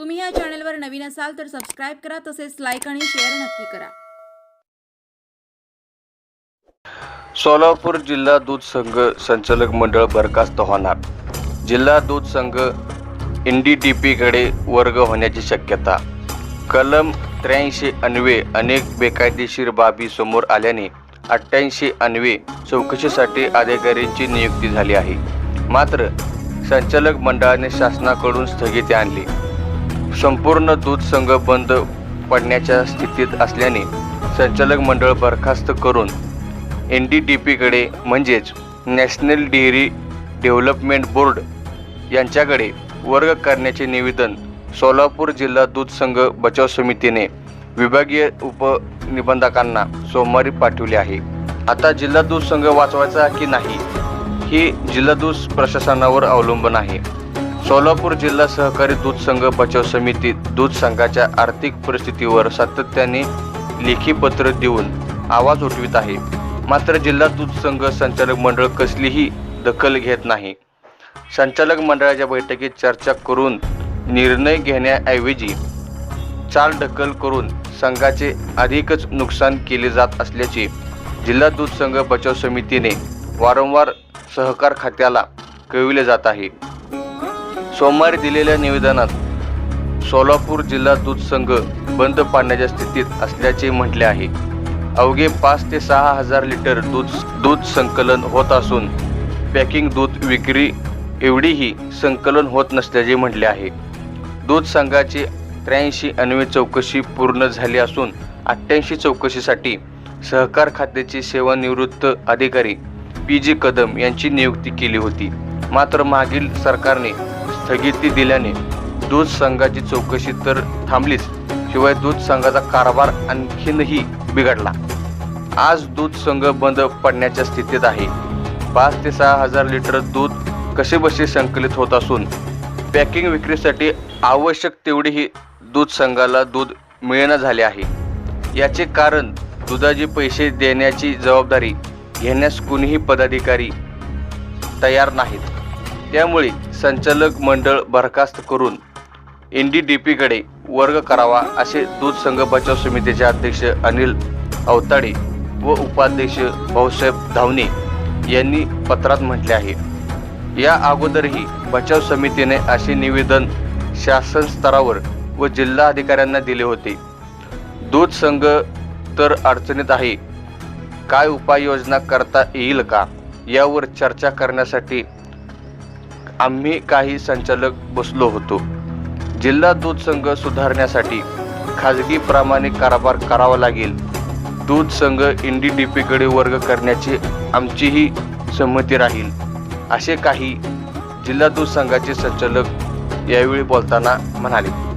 तुम्ही या चॅनलवर नवीन असाल तर सबस्क्राईब करा तसेच लाईक आणि शेअर नक्की करा. सोलापूर जिल्हा दूध संघ संचालक मंडळ बरखास्त होणार. जिल्हा दूध संघ एन डी टी पीकडे वर्ग होण्याची शक्यता. कलम त्र्याऐंशी अन्वे अनेक बेकायदेशीर बाबी समोर आल्याने अठ्ठ्याऐंशी अन्वे चौकशीसाठी अधिकाऱ्यांची नियुक्ती झाली आहे. मात्र संचालक मंडळाने शासनाकडून स्थगिती आणली. संपूर्ण दूध संघ बंद पडण्याच्या स्थितीत असल्याने संचालक मंडळ बरखास्त करून एन डी डी पीकडे म्हणजेच नॅशनल डेअरी डेव्हलपमेंट बोर्ड यांच्याकडे वर्ग करण्याचे निवेदन सोलापूर जिल्हा दूध संघ बचाव समितीने विभागीय उपनिबंधकांना सोमवारी पाठवले आहे. आता जिल्हा दूध संघ वाचवायचा की नाही हे जिल्हा दूध प्रशासनावर अवलंबून आहे. सोलापूर जिल्हा सहकारी दूध संघ बचाव समिती दूध संघाच्या आर्थिक परिस्थितीवर सातत्याने लेखी पत्र देऊन आवाज उठवित आहे. मात्र जिल्हा दूध संघ संचालक मंडळ कसलीही दखल घेत नाही. संचालक मंडळाच्या बैठकीत चर्चा करून निर्णय घेण्याऐवजी चाल ढकल करून संघाचे अधिकच नुकसान केले जात असल्याचे जिल्हा दूध संघ बचाव समितीने वारंवार सहकार खात्याला कळविले जात आहे. सोमवारी दिलेल्या निवेदनात सोलापूर जिल्हा दूध संघ बंद पाडण्याच्या स्थितीत असल्याचे म्हटले आहे. अवघे पाच ते सहा हजार लिटर दूध दूध संकलन होत असून पॅकिंग दूध विक्री एवढीही संकलन होत नसल्याचे म्हटले आहे. दूध संघाची त्र्याऐंशी अन्वे चौकशी पूर्ण झाली असून अठ्ठ्याऐंशी चौकशीसाठी सहकार खात्याचे सेवानिवृत्त अधिकारी पी जी कदम यांची नियुक्ती केली होती. मात्र मागील सरकारने स्थगिती दिल्याने दूध संघाची चौकशी तर थांबलीच शिवाय दूध संघाचा कारभार आणखीनही बिघडला. आज दूध संघ बंद पडण्याच्या स्थितीत आहे. पाच ते सहा हजार लिटर दूध कसेबसे संकलित होत असून पॅकिंग विक्रीसाठी आवश्यक तेवढीही दूध संघाला दूध मिळेना झाले आहे. याचे कारण दुधाचे पैसे देण्याची जबाबदारी घेण्यास कुणीही पदाधिकारी तयार नाहीत. त्यामुळे संचालक मंडळ बरखास्त करून एन डी डी पीकडे वर्ग करावा असे दूध संघ बचाव समितीचे अध्यक्ष अनिल अवताडे व उपाध्यक्ष भाऊसाहेब धावणे यांनी पत्रात म्हटले आहे. या अगोदरही बचाव समितीने असे निवेदन शासन स्तरावर व जिल्हा अधिकाऱ्यांना दिले होते. दूध संघ तर अडचणीत आहे. काय उपाययोजना करता येईल का? यावर चर्चा करण्यासाठी आम्ही काही संचालक बसलो होतो. जिल्हा दूध संघ सुधारण्यासाठी खाजगी प्रामाणिक कारभार करावा लागेल. दूध संघ एन डी डी पीकडे वर्ग करण्याची आमचीही संमती राहील. असे काही जिल्हा दूध संघाचे संचालक यावेळी बोलताना म्हणाले.